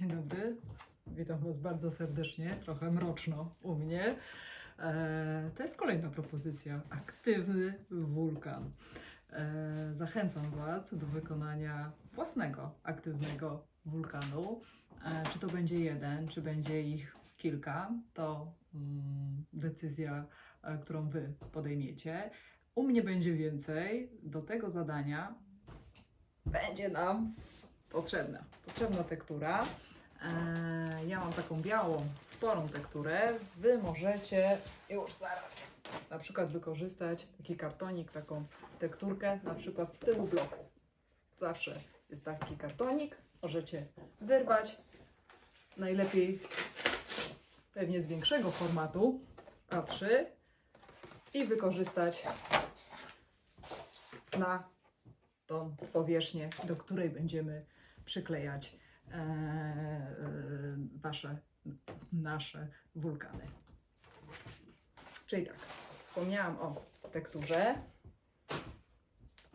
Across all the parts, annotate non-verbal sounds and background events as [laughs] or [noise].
Dzień dobry, witam Was bardzo serdecznie, trochę mroczno u mnie. E, to jest kolejna propozycja, aktywny wulkan. E, zachęcam Was do wykonania własnego aktywnego wulkanu. E, czy to będzie jeden, czy będzie ich kilka, to mm, decyzja, e, którą Wy podejmiecie. U mnie będzie więcej. Do tego zadania będzie nam potrzebna, potrzebna tektura. Eee, ja mam taką białą, sporą tekturę. Wy możecie już zaraz na przykład wykorzystać taki kartonik, taką tekturkę, na przykład z tyłu bloku. Zawsze jest taki kartonik, możecie wyrwać. Najlepiej pewnie z większego formatu A3 i wykorzystać na tą powierzchnię, do której będziemy przyklejać e, e, wasze, nasze wulkany. Czyli tak, wspomniałam o tekturze,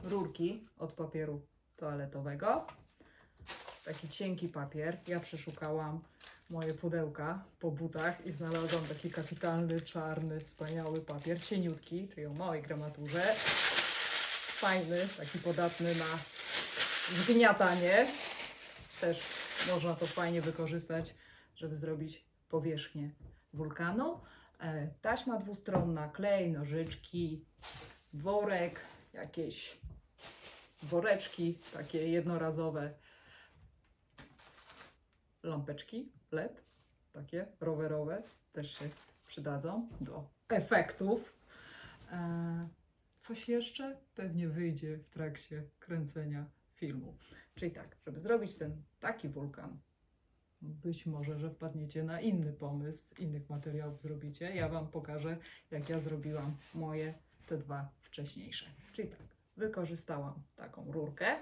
rurki od papieru toaletowego, taki cienki papier. Ja przeszukałam moje pudełka po butach i znalazłam taki kapitalny, czarny, wspaniały papier, cieniutki, czyli o małej gramaturze. Fajny, taki podatny na zgniatanie. Też można to fajnie wykorzystać, żeby zrobić powierzchnię wulkanu. E, Taśma dwustronna, klej, nożyczki, worek, jakieś woreczki takie jednorazowe, lampeczki LED, takie rowerowe, też się przydadzą do efektów. E, Coś jeszcze pewnie wyjdzie w trakcie kręcenia filmu. Czyli tak, żeby zrobić ten taki wulkan, być może, że wpadniecie na inny pomysł, innych materiałów zrobicie. Ja Wam pokażę, jak ja zrobiłam moje te dwa wcześniejsze. Czyli tak, wykorzystałam taką rurkę.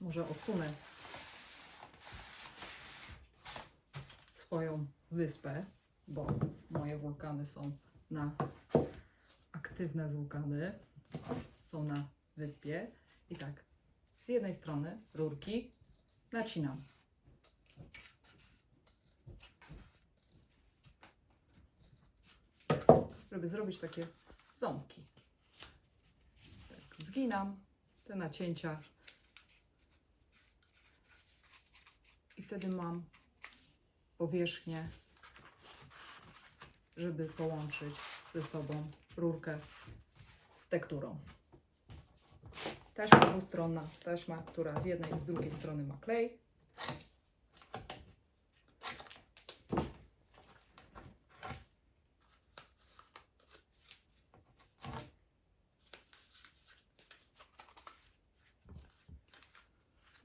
Może odsunę swoją wyspę, bo moje wulkany są na aktywne wulkany, są na wyspie. I tak, z jednej strony rurki nacinam. Żeby zrobić takie ząbki. Tak, zginam te nacięcia. I wtedy mam powierzchnię, żeby połączyć ze sobą rurkę z tekturą. Taśma dwustronna, taśma, która z jednej i z drugiej strony ma klej.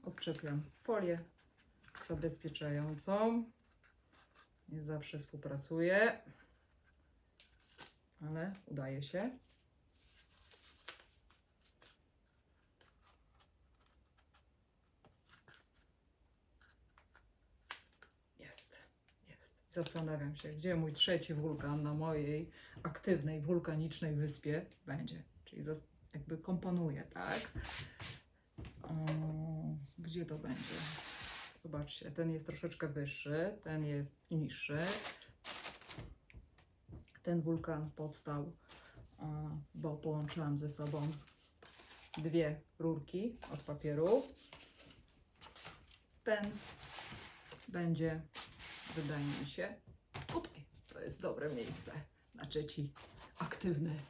Odczepiam folię zabezpieczającą. Nie zawsze współpracuje, ale udaje się. Jest, jest. Zastanawiam się, gdzie mój trzeci wulkan na mojej aktywnej, wulkanicznej wyspie będzie. Czyli jakby komponuję, tak? O, gdzie to będzie? Zobaczcie, ten jest troszeczkę wyższy, ten jest niższy. Ten wulkan powstał, bo połączyłam ze sobą dwie rurki od papieru. Ten będzie, wydaje mi się, tutaj. To jest dobre miejsce na trzeci aktywny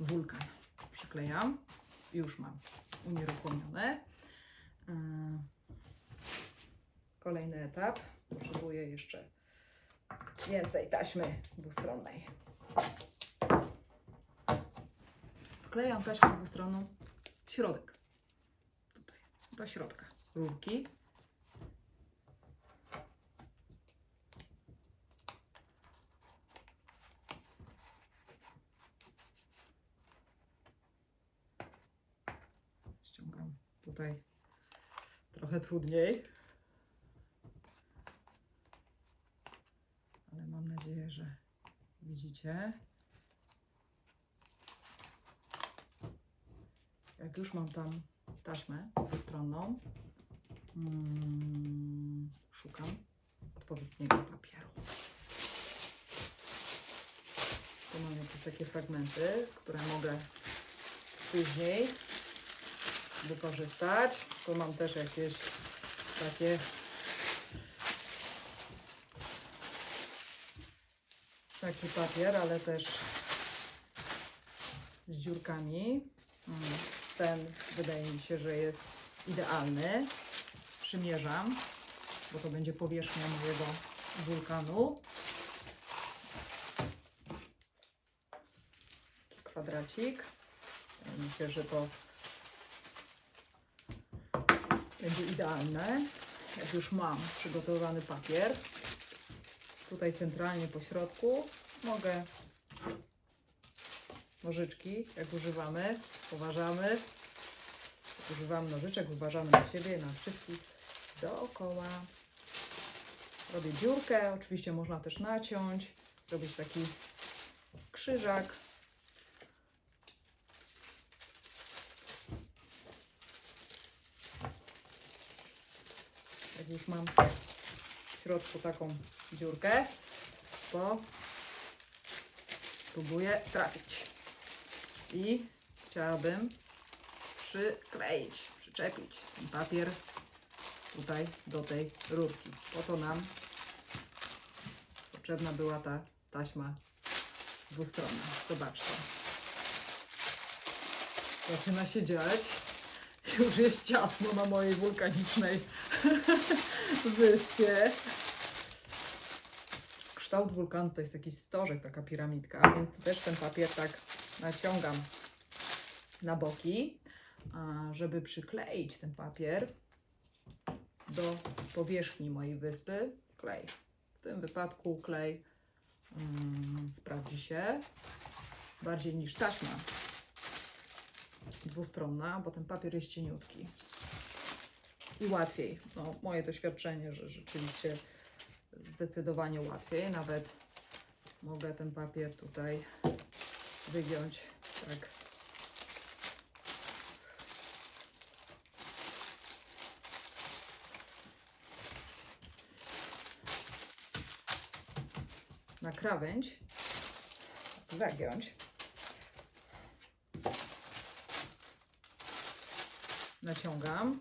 wulkan. Przyklejam. Już mam unieruchomione. E, Kolejny etap. Potrzebuję jeszcze więcej taśmy dwustronnej. Wklejam taśmę dwustronną w środek. Tutaj, do środka. Rurki. Tutaj trochę trudniej. Ale mam nadzieję, że widzicie. Jak już mam tam taśmę dwustronną, mm, szukam odpowiedniego papieru. Tu mam jakieś takie fragmenty, które mogę później wykorzystać. Tu mam też jakieś takie taki papier, ale też z dziurkami. Mm, Ten wydaje mi się, że jest idealny. Przymierzam, bo to będzie powierzchnia mojego wulkanu. Taki kwadracik. Wydaje mi się, że to będzie idealne. Jak już mam przygotowany papier, tutaj centralnie po środku mogę nożyczki, jak używamy, uważamy. Jak używamy nożyczek, uważamy na siebie, na wszystkich dookoła. Robię dziurkę, oczywiście można też naciąć, zrobić taki krzyżak. Już mam w środku taką dziurkę, to próbuję trafić. I chciałabym przykleić, przyczepić ten papier tutaj do tej rurki. Po to nam potrzebna była ta taśma dwustronna. Zobaczcie. Zaczyna się dziać. [laughs] Już jest ciasno na mojej wulkanicznej [laughs] wyspie. Kształt wulkanu to jest jakiś stożek, taka piramidka, więc też ten papier tak naciągam na boki, żeby przykleić ten papier do powierzchni mojej wyspy, klej. W tym wypadku klej mm, sprawdzi się bardziej niż taśma dwustronna, bo ten papier jest cieniutki i łatwiej. No, moje doświadczenie, że rzeczywiście zdecydowanie łatwiej. Nawet mogę ten papier tutaj wygiąć tak. Na krawędź zagiąć. Naciągam.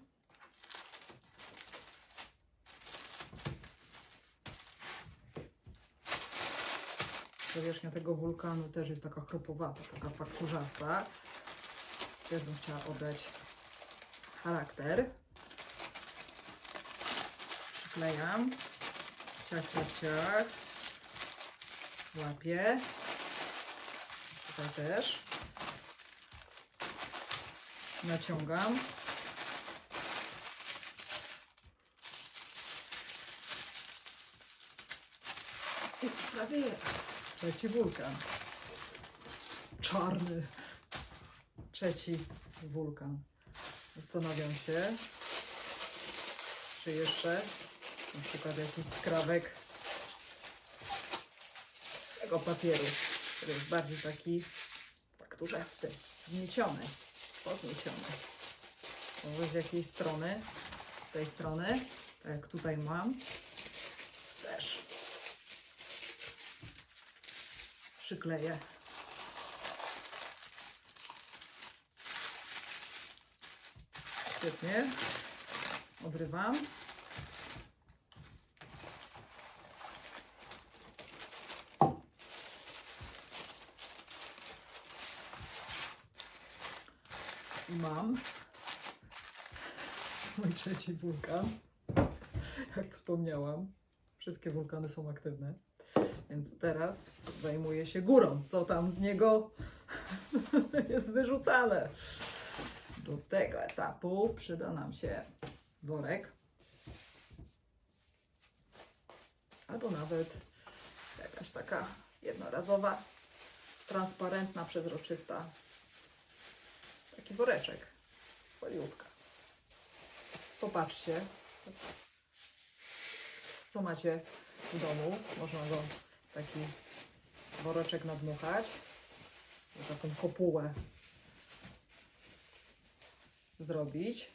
Powierzchnia tego wulkanu też jest taka chropowata, taka fakturzasta. Też bym chciała oddać charakter. Przyklejam. Ciach, ciach, ciach. Łapię. Tutaj też. Naciągam. Prawie jest. Trzeci wulkan. Czarny. Trzeci wulkan. Zastanawiam się, czy jeszcze na przykład jakiś skrawek tego papieru, który jest bardziej taki fakturzasty, zgnieciony, podnieciony. Może z jakiej strony, z tej strony, tak jak tutaj mam, też przykleję. Świetnie. Odrywam. I mam mój trzeci wulkan. Jak wspomniałam, wszystkie wulkany są aktywne. Więc teraz zajmuję się górą, co tam z niego [laughs] jest wyrzucane. Do tego etapu przyda nam się worek. Albo nawet jakaś taka jednorazowa, transparentna, przezroczysta. Taki woreczek, foliówka. Popatrzcie, co macie w domu. Można go taki woreczek nadmuchać. Taką kopułę zrobić.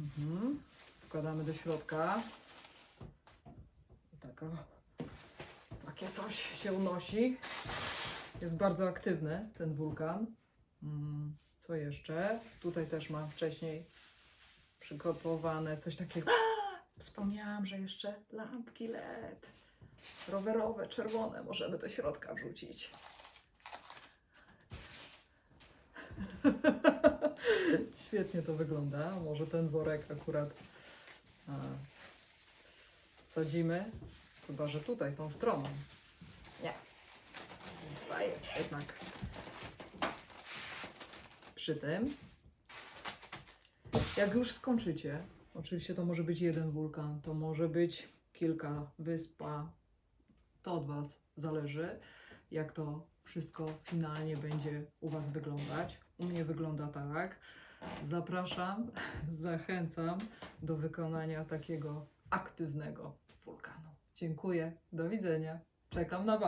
Mhm. wkładamy do środka. I taka, takie coś się unosi. Jest bardzo aktywny ten wulkan. Mm, Co jeszcze? Tutaj też mam wcześniej przygotowane coś takiego. Wspomniałam, że jeszcze lampki LED. Rowerowe, czerwone możemy do środka wrzucić. [laughs] Świetnie to wygląda. Może ten worek akurat a, wsadzimy. Chyba, że tutaj, tą stroną. Nie. Zostaje jednak przy tym. Jak już skończycie, oczywiście to może być jeden wulkan, to może być kilka wyspa. To od Was zależy, jak to wszystko finalnie będzie u Was wyglądać. U mnie wygląda tak. Zapraszam, [laughs] zachęcam do wykonania takiego aktywnego wulkanu. Dziękuję, do widzenia. Czekam na Was.